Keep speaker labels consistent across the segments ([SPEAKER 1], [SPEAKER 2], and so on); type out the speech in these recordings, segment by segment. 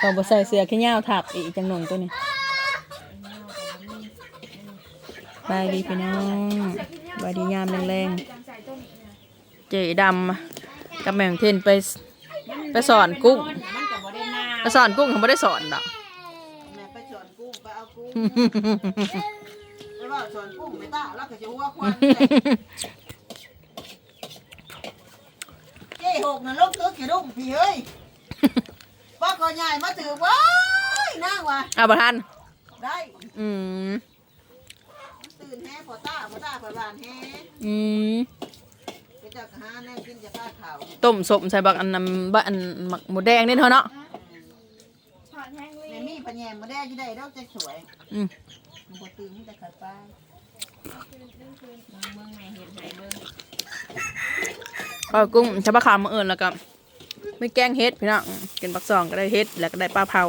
[SPEAKER 1] พอบ่ใส่เสื้อแค่ยาวถักอีกจังหนงตัวนี้บายดีพี่น้องบายดียามแรงๆเจดำกับแม่งเทนไปไปสอนกุ้ง
[SPEAKER 2] มันก็บ่ได้มา
[SPEAKER 1] ไปสอนกุ้งเขาไม่ได้สอนดอก
[SPEAKER 2] แม่ไปสอนกุ้งไปเอากุ้งไปว่าสอนกุ้งไม่ต้าแล้วก็จะหัวควันเจ๊หกน่ะลูกตึกกี่รุ่งพี่เอ้ยว่า ก็ใหญ่มาถือว้ายนั่งว่ะ
[SPEAKER 1] เอาประทัน
[SPEAKER 2] ได้
[SPEAKER 1] อืม
[SPEAKER 2] ตื่นแฮ่พอต้าพอต้าพอบานแฮ่
[SPEAKER 1] อืม
[SPEAKER 2] ไปจักหาแน่กินจะก้าข่าว
[SPEAKER 1] ต้มสมใส่บักอันน้ำบักอันหมักหมูแดงนี่เท่าเนาะ
[SPEAKER 2] แม่มีปัญญามาได้ที่ได้ดอกจะสวย
[SPEAKER 1] อืม
[SPEAKER 2] มันบ่ตื่นมันจะขัดไปเบิ่งเบิ่งแม่เห็นไหเบิ่ง
[SPEAKER 1] ปลากุ้งใช้ปลาขาวมาเอิญแล้วก็ ไม่แกงเฮ็ดพี่น้องกินปักซองก็ได้เฮ็ดแล้วก็ได้ปลาเผา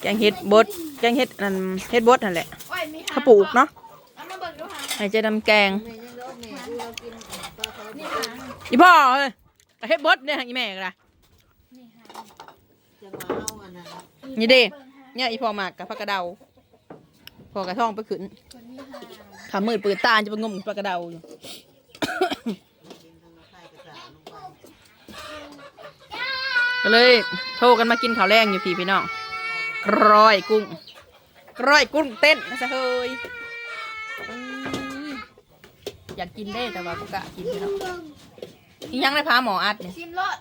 [SPEAKER 1] แกงเฮ็ดบด แกงเฮ็ดนั่นเฮ็ดบดนั่นแหละข้าวปลูกเนาะให้เจะดำแกง
[SPEAKER 2] อี
[SPEAKER 1] พ่อเอ้ยเฮ็ดบดเนี่ยอีแม่ก็ได้
[SPEAKER 2] จะมาเอาอันนั้น
[SPEAKER 1] นี่เด้เนี่ยอีพ่อมากกับปลากระเดาพอกระท่องไปขึ้นขามืดเปิดตาจะไปงมปลากระเดาอยู่ ก็เลยโทรกันมากินข้าวแรงอยู่พี่พี่น้องกร้อยกุ้งกร้อยกุ้งเต้นนะซะเฮ้ยอื้ออยากกินได้แต่ว่ากูกะกินพี่น้องอีหยังได้พาหมออัดเนี่ย
[SPEAKER 3] ชิมรส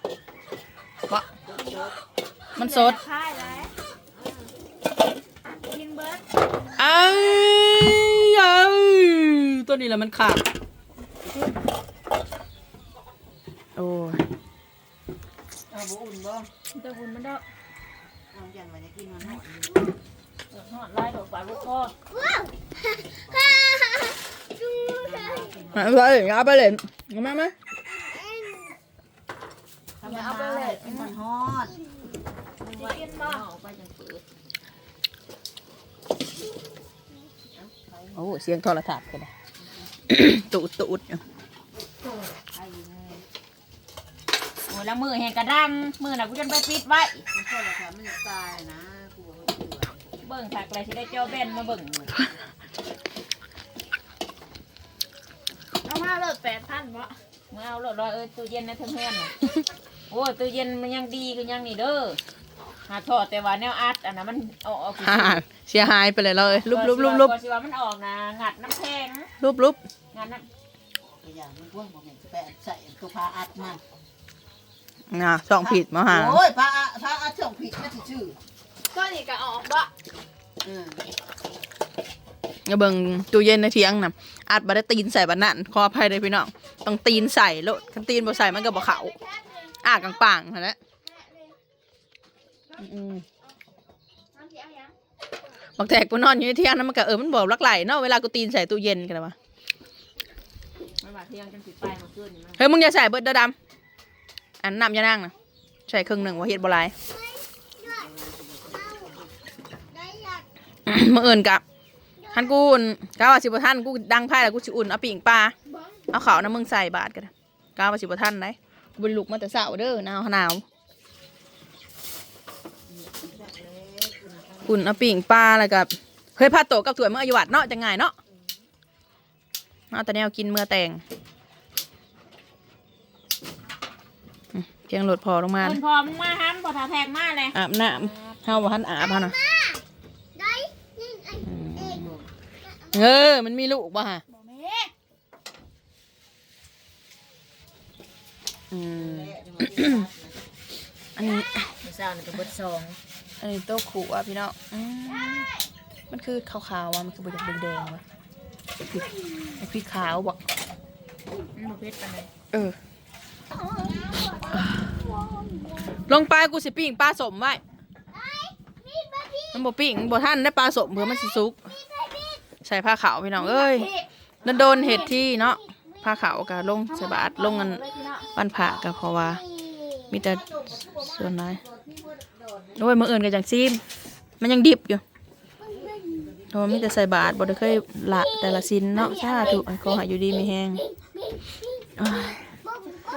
[SPEAKER 1] วะมันสด
[SPEAKER 3] ค่ายแล้วกินเบิร์ด
[SPEAKER 1] เอ้ยเอ้ยตัวนี้แหละมันขาดโอ้ย
[SPEAKER 2] เอาบุ อุ่นบ่
[SPEAKER 3] ตะบุญมันเด้อ
[SPEAKER 2] เอาจันมาจะกินมันหอด
[SPEAKER 3] หอดลายดอกปลาลูกคอ
[SPEAKER 1] เอาไปเลยเอาไปเลยเอามาไหม
[SPEAKER 2] ทำเอาไปเลยกินมันฮอด
[SPEAKER 3] กินบ่
[SPEAKER 2] เอาไปจังฝืด
[SPEAKER 1] โอ้เสียงโทรศัพท์กันเลยตูดตูดอยู่
[SPEAKER 3] โอ้ ยแล้วมือแหงกระดังมือน่ะกูจนไปปิดไว้
[SPEAKER 2] มันก็ราคามันจะตายนะกูบอกว่าเชื่อ
[SPEAKER 3] เบิ่งถักอะไรสิได้เจ้าเบนมาเบิ่งมือเอามาเลิกแปดพันวะมื่อเอาเลิกรอยเอ้ยตู้เย็นในเทือนๆน่ะโอ้ยตู้เย็นมันยังดีก็ยังนี่เด้อหาทอดแต่ว่าแนวอัดอันนั้นมันเอาออก
[SPEAKER 1] ฮ่าเสียหายไปเลยเลยลุบลุบลุบลุบ
[SPEAKER 3] ก่อนสิว่ามันออกนะงัดน้ำแข็ง
[SPEAKER 1] ลุบลุบ
[SPEAKER 3] งัดน้
[SPEAKER 2] ตัวอย่างมันพ่วงผมเห็นจะไปใส่ตัวพาอัดมัน
[SPEAKER 1] น่ะสองผิดมาหา
[SPEAKER 2] โอ้ยพาอัดพาอัดช่องผิดไม่ใช่ชื่อำ
[SPEAKER 3] ก็นี่ก็ออกบ่
[SPEAKER 2] อืม
[SPEAKER 1] อย่าเบิ่งตู้เย็นในเทียงน่ะอัดบัได้ตีนใส่บันนั่นขออภัยเลยพี่น้องต้องตีนใส่โลดคันตีนบ่ใส่มันก็บ่เข้าอ้ากลางปังนั่นแหละอืมบักแตกกูนอนอยู่ในเที่ยงนั้นมันก็เออมันบอกลักไหลเนาะเวลากูตีนใส่ตู้เย็นกันนะวะ
[SPEAKER 3] มันว่าเที่ยงจังสิไปมาขึ้นนี่มัน
[SPEAKER 1] เฮ้ยมึงอย่าใส่เบิดเด้อดำ อันน้ำอยานั่งนะใส่ครึ่งหนึ่งว่าเฮ็ดบ่หลายมื่ออื่นกะทันกูอุ่นกะว่าสิบท่านกูดังไพ่แล้วกูสิอุ่นเอาปิ่งปลาเอาเขาวน้ำมึงใส่บาทกันกะว่าสิบท่านได้กูเป็นลูกมาแต่เช้าเด้อหนาวหนาวอุ่นเอาปิ่งปลาแล้วกับเคยพาโตะกับถั่วยเมื่ออายุวัดเนาะจะง่ายเนาะเอาแต่แนวกินเมื่อแต่งอืม เพียงโหลดพอลงมา
[SPEAKER 3] เพิ่นพร้อมมาฮันพอทาแทงมาเลย
[SPEAKER 1] อาบน้ำเฮาว่าทันอาบฮะนะเออมันมีลูกป่ะฮะ
[SPEAKER 3] บ่แม่
[SPEAKER 1] อืม
[SPEAKER 2] แหละจังหวะที่อัดนะ
[SPEAKER 1] อันนี้
[SPEAKER 3] มื้อเช้านี่ก็เบิดซอง
[SPEAKER 1] อันนี้โต๊ะขู่อะพี่น้องอืมมันคือขาวๆว่ะมันคือบดแดงๆว่ะพริกไอ้พริกขาวบอก
[SPEAKER 3] มันบ่เผ็ดปานใด
[SPEAKER 1] เออ ลงไปกูสิปิ้งปลาสมไว้มันบ่ปิ้งบ่ท่านได้ปลาสมเพื่อมันสิสุก ใส่ผ้าขาวพี่น้องเอ้ยนั่นโดนเห็ดที่เนาะผ้าขาวกับลงใส่บาทลงกันวันผ่ากับเพราะว่า มีแต่ส่วนน้อยโอ้ยมืออื่นกันจังซีมมันยังดิบอยู่เพราะว่ามีแต่ใส่บาทบ่ได้เคยละแต่ละชิ้นเนาะสาธุให้เขาหาอยู่ดีมีแฮง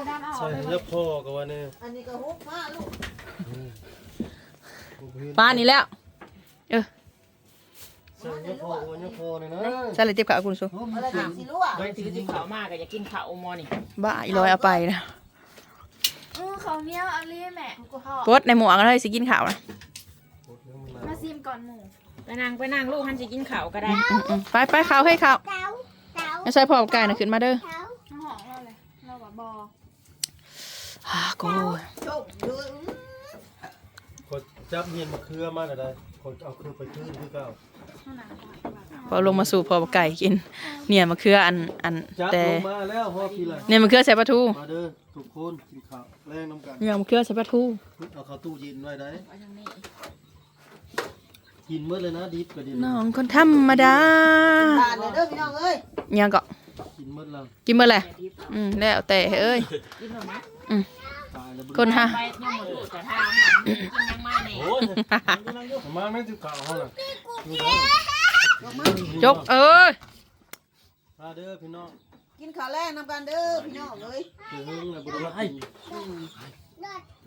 [SPEAKER 1] อ้าย
[SPEAKER 4] ใส่แล้วพ่อก็ว่าเนี่ย
[SPEAKER 2] อันนี้ก็ฮุบมาลูก
[SPEAKER 1] ป้านี่แล้ว
[SPEAKER 4] ใส่ยาโพยาโพเลยนะ
[SPEAKER 1] ใส่เลยติบขาวคุณสุ
[SPEAKER 2] อะไรกันสิรู้อะ
[SPEAKER 3] ไปถือที่เขามากก็อยากกินข้าวมอนี่
[SPEAKER 1] บ้าอีลอยเอาไปนะ
[SPEAKER 5] อือเขาวเหนี้ยวเอาเลยแม่พ่อ
[SPEAKER 1] ปดในหมวกก็เลยสิกินข้าวนะ
[SPEAKER 5] มาซิมก่อนหมู
[SPEAKER 3] ไปนั่งไปนั่งลูกหันสิกินข้าวก็ได้
[SPEAKER 1] อืมๆไปไปข้าวให้ข้าวไม่ใช่พ่อกับไก่นะขึ้นมาเด้อ
[SPEAKER 5] น้องหอมเราเลยเราแบบบอ
[SPEAKER 1] อ่ากู
[SPEAKER 2] โชคดู
[SPEAKER 4] กดจับเย็นมะเขือมาได้คนเอาคือไปขึ้นคือเก่า
[SPEAKER 5] ข้างหน้าก่อน
[SPEAKER 1] พอลงมาสู่พ่อกับไก่กิน เนี่ยมะเขืออันอัน
[SPEAKER 4] จับ
[SPEAKER 1] แต่
[SPEAKER 4] ลงมาแล้วฮอพี่ละ
[SPEAKER 1] เนี่ยมะเขือใส่ปลาทู
[SPEAKER 4] มาเด้อทุกคนกินข้าวแรงน้ำกัน
[SPEAKER 1] เนี่ยมะเขือใส่ปลาทู
[SPEAKER 4] เอาเข้าตู้เย็นไว้ได้
[SPEAKER 3] ไปทางนี้
[SPEAKER 4] กินเมื่อเลยนะดิบก็ดี
[SPEAKER 1] น้องคนธรรมดา
[SPEAKER 2] ทานเลยเด้อพี่น้องเอ้ย
[SPEAKER 1] ยังก็
[SPEAKER 4] กินเมื่อแล้ว
[SPEAKER 1] กินเมื่อไหร่อืมแล้วแต่เอ้ย
[SPEAKER 3] กินหรอมะ
[SPEAKER 4] ตายแล้ว
[SPEAKER 1] คนฮะ
[SPEAKER 3] ไปยังหมดลูกจะทำมันกินยังมาเนี่ย
[SPEAKER 4] โอ้ยมาแม่จุกข้าวเขาน่ะดูเด้อ
[SPEAKER 1] จกเอ้ย
[SPEAKER 4] มาเด้อพี่น้อง
[SPEAKER 2] กินข้าวแรกนำกันเด้อพี่น้องเอ้ย
[SPEAKER 4] เดี๋ยวเฮิงเลยบ่ได้กิน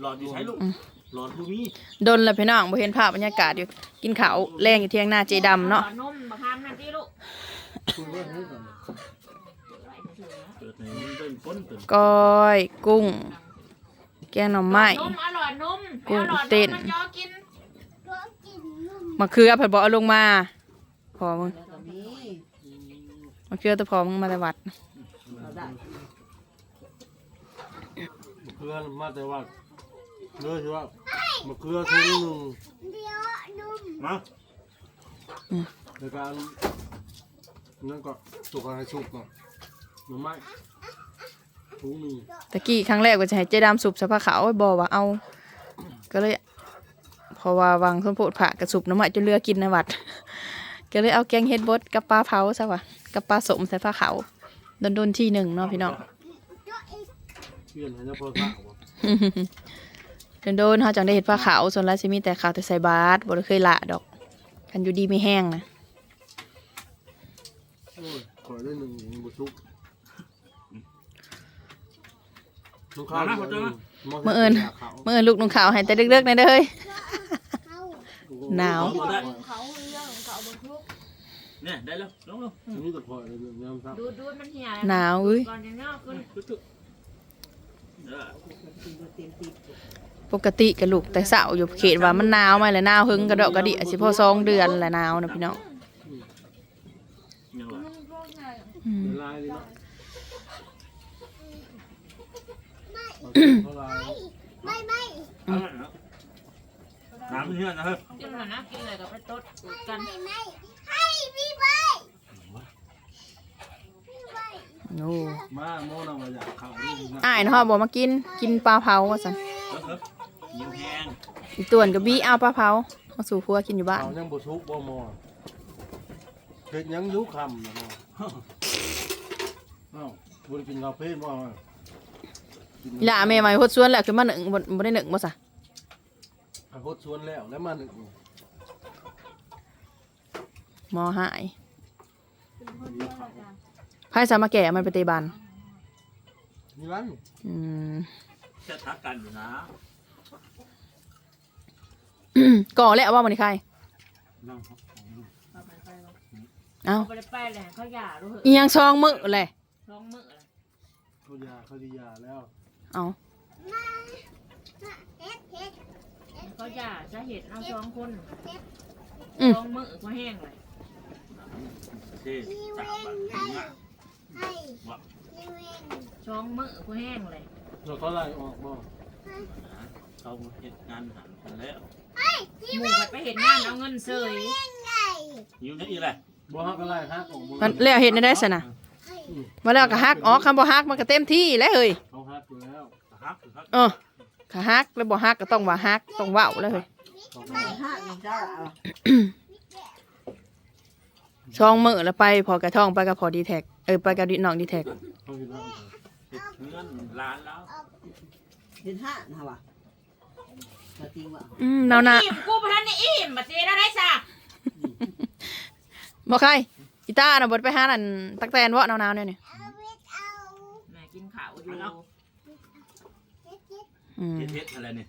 [SPEAKER 6] หลอดอยู่ใช้ลูกหลอดผู้มี
[SPEAKER 1] ดนแล้วพี่น้องบ่เห็นภาพบรรยากาศอยู่ กินข้าวแรงอยู่เที่ยงหน้าเจดำเนาะ
[SPEAKER 3] นมบักฮามนั่นที่ลูก
[SPEAKER 4] คุยเรื่องนี้ ก่อน
[SPEAKER 6] เกิดในมันเป็นก้นเกิด
[SPEAKER 1] ก้อย กุ้ง แกงหน่อไม้
[SPEAKER 3] นมอร่อยนม
[SPEAKER 1] กุ้ง
[SPEAKER 3] อร่อย
[SPEAKER 1] เต้น
[SPEAKER 3] มันยอกิน
[SPEAKER 1] มะเขือเพิ่นบ่เอาลงมา พอมึง
[SPEAKER 2] นี่
[SPEAKER 1] มะเขือแตัวพอมึงมาแต่วัด
[SPEAKER 2] เราได้
[SPEAKER 4] มะเขือมาแต่ว่าเลือใช่ว่ามะเขือทุ่งหนึ่ง
[SPEAKER 6] มา
[SPEAKER 4] ในการนั่นก็สุกให้สุกก่อน หน่อไม้ทุ่งหนึ่ง
[SPEAKER 1] ตะกี้ครั้งแรกว่าจะให้เจดำสุบสะพะขาวบ่ว่าเอา ก็เลยเพราะว่าวางส้นโพดผักกับสุบน้ำมันจนเรือกินในวัด ก็เลยเอาแกงเฮ็ดบดกับปลาเผาซะว่ะกับปลาสมใส่ผ้าขาวโดนๆที่หนึ่งเนาะพี่น้อง
[SPEAKER 4] เปลี่ยนให้เฉพาะข้าว
[SPEAKER 1] โดนๆเขาจังได้เห็ดผ้าขาวส่วนไรสิมีแต่ขาวแต่ใส่บาสบ่ได้เคยละดอกคันอยู่ดีไม่แห้งนะ
[SPEAKER 4] โอ้ยขอได้หนึ่งบุชุก ลูกค้า
[SPEAKER 1] เมื่อเอิญเมื่อเอิญลูกนุ่งขาวให้แต่เด็กๆในอยเด้อเฮ้ยหนาว
[SPEAKER 6] ได้
[SPEAKER 5] เขาเรื่องของเขาบนทุก
[SPEAKER 6] เนี่ยได้แล้วลงลง
[SPEAKER 4] นี่ตะพอยเลยเนี่ยครับ
[SPEAKER 3] ดูดูมันเหี่ย
[SPEAKER 1] หนาวเอ้ย
[SPEAKER 3] ก่อนจะเนาะขึ้น
[SPEAKER 6] เออ
[SPEAKER 1] ปกติกับลูกแต่เสาอยู่เขตว่ามันหนาวไหมแหละหนาวหึงกระดอกกระดิอาจสิพอสองเดือนแหละหนาวนะพี่น้อง
[SPEAKER 6] ยังไง
[SPEAKER 5] พวกไง
[SPEAKER 1] อืม
[SPEAKER 4] เวลาเลยเนาะ เท่าไร
[SPEAKER 6] น้ำเพื่อนนะครับ
[SPEAKER 3] กินหน่อยนะกินเลยกับไปต๊ดกัน
[SPEAKER 1] โอ้
[SPEAKER 4] มาโม่นำมาอยากข่าวด้วยนะ
[SPEAKER 1] อ้ายเนาะบอกมากินกินปลาเผาว่าซั่น
[SPEAKER 6] เออยิงแห้ง
[SPEAKER 1] อีต่วนกับบี้เอาปลาเผามาสู่ครัวกินอยู่บ้าน
[SPEAKER 4] ข่าวยังบุชุกบ่มอเฮ็ดยังยุคำนะมอเอ้าบุญกินกาแฟบ่
[SPEAKER 1] อี หล่าแม่มาโฮดสวนแล้วคือมาหนึ่งบ่บ่ได้หนึ่งบ่ซะ
[SPEAKER 4] ไปโคตรชวนแล้วแล้วมาหนึ่ง
[SPEAKER 1] หมอหายไผสามาแก่มันไปเตะบัน
[SPEAKER 4] นี่ร้าน
[SPEAKER 1] อืม
[SPEAKER 6] จะทักกันอยู่นะ
[SPEAKER 1] ก่อแล้วว่ามันนี่ใคร
[SPEAKER 4] นั่งครับ
[SPEAKER 1] เอ้า
[SPEAKER 3] เขาไปไปเลยเขาหย่ารู้เหอะ
[SPEAKER 1] อีหยังซองมื้อแหละ
[SPEAKER 3] ลองมืออะไร
[SPEAKER 4] เขายาเขาดียาแล้ว
[SPEAKER 1] เอ้า
[SPEAKER 3] เขาหย่าจะเห็นเอาสองคน
[SPEAKER 1] อืม
[SPEAKER 3] สองมือก็แห้งเลย
[SPEAKER 6] เท่จับแบบนี้
[SPEAKER 3] สองมือก็แห้งเลย
[SPEAKER 4] เราเขาไล่ออกบ่
[SPEAKER 6] เขาเหตุงานหันกันแล้ว
[SPEAKER 3] หมู่ไปเห็นงานเอาเงินเสย
[SPEAKER 6] อยู่นี่อีแหละ
[SPEAKER 4] บ่ฮักก็ไล่ฮักออกบ่
[SPEAKER 1] มันแล้วเฮ็ดได้ได้ซะนะมาแล้วก็ฮักอ๋อคำบ่ฮักมันก็เต็มที่แล้วเฮ้ย
[SPEAKER 4] เขา ฮักอยู่แล้ว
[SPEAKER 6] ฮักฮัก
[SPEAKER 1] เออขาฮักแล้วบ่ฮักก็ต้องว่าฮักต้องเว้าแล้วเฮ้ย
[SPEAKER 4] เขา
[SPEAKER 2] ไม่ห้าหนึ่งเจ้าอะ
[SPEAKER 1] ช่องมือแล้วไปพอกระท่องไปกับพอดีแท็กเออไปกับดิน้องดีแท็ก
[SPEAKER 4] เขาอยู่แล้ว
[SPEAKER 6] เหตุเงินล้านแล้ว
[SPEAKER 2] เห็นห้านะวะจะจริงวะ
[SPEAKER 1] อืมหนาวหนา
[SPEAKER 3] อิ่มกูพนันนี่อิ่มมาเสียได้ซะ
[SPEAKER 1] บ่ใครอีตาน่ะบ่ได้ไปหานั่นตักแตนบ่หนาวๆเนี่ยนี่
[SPEAKER 3] แม่กินข้าว อยู่
[SPEAKER 1] อืม
[SPEAKER 6] เฮ็ดเฮ็ดอะไรเนี่ย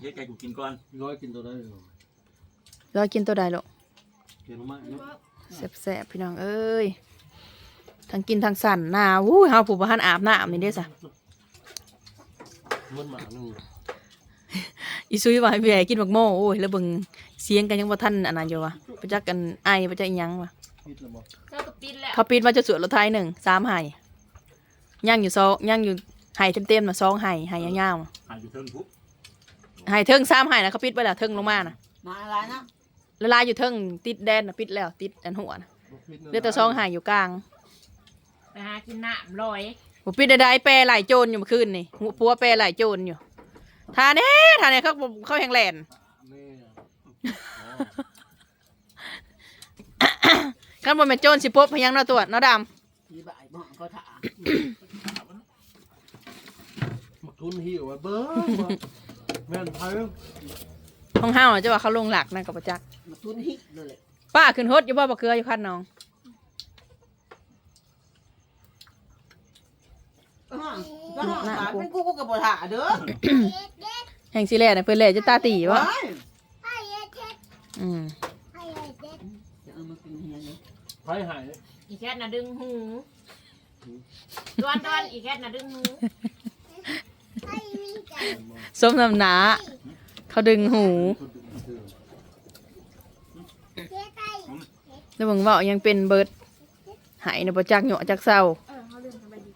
[SPEAKER 6] เดี๋ยวใจกูกินก่อน
[SPEAKER 4] ร้อยกินตัวได้เลย
[SPEAKER 1] ร้อยกินตัวใดลูก
[SPEAKER 4] กินมากเนาะ
[SPEAKER 1] แซ่บๆพี่น้องเอ้ยทั้งกินทั้งสั่นหน้าวู้ยเฮาผู้บ่ทันอาบน้ำนี่เด้อซะ
[SPEAKER 4] มันหมาหนึ่ง
[SPEAKER 1] อีซุยว่าให้พี่ใหญ่กินบักโม่โอ้ยแล้วเบิ่งเสียงกันยังบ่ทันอันนั้นอยู่วะไปจักกันไอไปจักอีหยังวะ
[SPEAKER 4] พิษแล้วบอก
[SPEAKER 3] เจ้าก็ปิดแล้ว
[SPEAKER 1] เขาปิดว่าจะสวนรถไทยหนึ่งสามไห่ย่างอยู่ซองย่างอยู่ ไห่เต็มๆนะสองไห่ไห่ยาว
[SPEAKER 6] หายอยู่เทิงปุ๊บ
[SPEAKER 1] ๆไห่เทิงสามไห่นะเขาปิดไปแล้วเทิงลงมานะ
[SPEAKER 2] มาอะไรนะ
[SPEAKER 1] ละลายอยู่เทิงติดแดนนะปิดแล้วติดอันหัวนะเหลือแต่สองไห่อยู่กลาง
[SPEAKER 3] ไปหากินน้ำลอย
[SPEAKER 1] ผมปิดได้ๆแปรไหลโจรอยู่เมื่อคืนนี่หัวพัวแปรไหลโจรอยู่ทาเน่ทาเน่เขาเขาแหงแลน
[SPEAKER 4] แม่
[SPEAKER 1] กันบนเป็นโจรสิพบพยังเนาะตัวเนาะด
[SPEAKER 2] มีบ่ายบ้องเขาถา
[SPEAKER 4] มา ทุนหิวไว้เบิ้งแม่นไทยำ
[SPEAKER 1] ห้องห้าวจะว่าเขาลงหลักนั่นกับประจักษ์
[SPEAKER 2] มาทุนหิเลยแหละ
[SPEAKER 1] ป้าขึ้นฮดอยู่บ่บะเกลืออยู่คันน้อง
[SPEAKER 2] ก็ห้องก็ห้องถามเป็นกูกูกับบ่ถาเด้อ
[SPEAKER 1] แห่งสิแลนะเพิ่นแลจะตาตีวะ
[SPEAKER 2] ว้าย
[SPEAKER 1] อืม
[SPEAKER 2] จะเอามากินเฮียเลย
[SPEAKER 4] ไทยหาย
[SPEAKER 3] อีแคทน่ะดึงหูดวนดวนอีแคทน่ะดึงหู
[SPEAKER 1] สมน้ำหนาเขาดึงหู
[SPEAKER 4] คนดึงเสือ
[SPEAKER 1] แล้วเบิ่งเว่ายังเป็นเบิดหายในประจักษ์เหยาะจักเศร้า
[SPEAKER 5] เออเขาเดินทางไปดี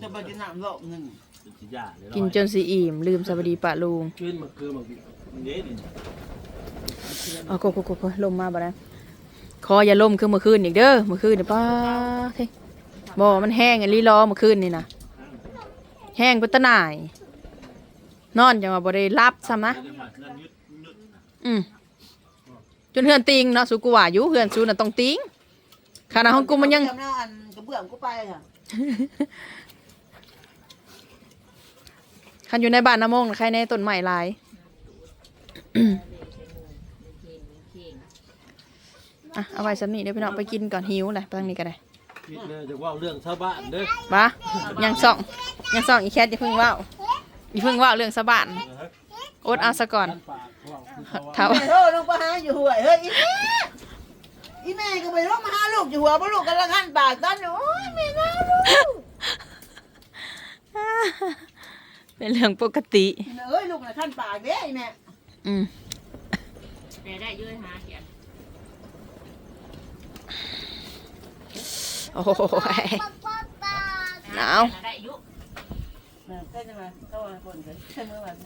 [SPEAKER 2] จะไปกินน้ำโลกหนึ่ง
[SPEAKER 6] เป็นสิยาเลย
[SPEAKER 1] กินจนสีอิ่มลืมสวัสดีปะลุง
[SPEAKER 4] กินมาคือมาบิ
[SPEAKER 6] เด้นี่
[SPEAKER 1] อ๋อโกโกโกโกลมมาบ่ได้คออย่าล่มคือเมื่อคืนอีกเด้อเมื่อคืนนี่ป้าเท่บ่มันแห้งอันลีรอเมื่อคืนนี่นะ แห้งเป็นตะหน่าย นอนจังว่าบ่ได้รับซ้ำนะ
[SPEAKER 6] เดี๋ยวมานั่นยึดยึด
[SPEAKER 1] อืมจนเฮือนติงเนาะสุกูว่าอยู่เฮือนสูน่ะต้องติงขณะของกูมันยัง
[SPEAKER 2] จำเนาะอันกระเบื้องกูไปค่ะ
[SPEAKER 1] คันอยู่ในบ้านน้ำมงน่ะใครในต้นไม้หลาย อะเอาไว้สำนีเดี๋ยวพี่น้องไปกินก่อนหิวแหละไปทางนี้ก็ได้
[SPEAKER 4] คิดแน่จะว่าเรื่องชาวบ้านเด้อ
[SPEAKER 1] ปะยังส่องยังส่องอีแคทอย่าเพิ่งเว่าอย่าเพิ่งเว่าเรื่องสะบานอดเอาซะก่อน
[SPEAKER 4] ท่านปากว่าคือเขาว่า
[SPEAKER 1] เท้า
[SPEAKER 2] แม่โทษลงไปหาอยู่หัวเฮ้ยอีแม่อีแม่ก็ไปลงมาหาลูกอยู่หัวบ่ลูกกันละขั้นปากตอนนี้โอ้ยแม่นะลูก
[SPEAKER 1] เป็นเรื่องปกติ
[SPEAKER 2] เอ้ยลูกน่ะขั้นปากเด้อีแม่
[SPEAKER 1] อืม
[SPEAKER 3] แต่ได้ยืดหาเขียน
[SPEAKER 1] โอ้ยหนาว
[SPEAKER 3] ได้ยุ
[SPEAKER 2] แม่ใช่ไหมเข้ามาคนกันใช่ไหม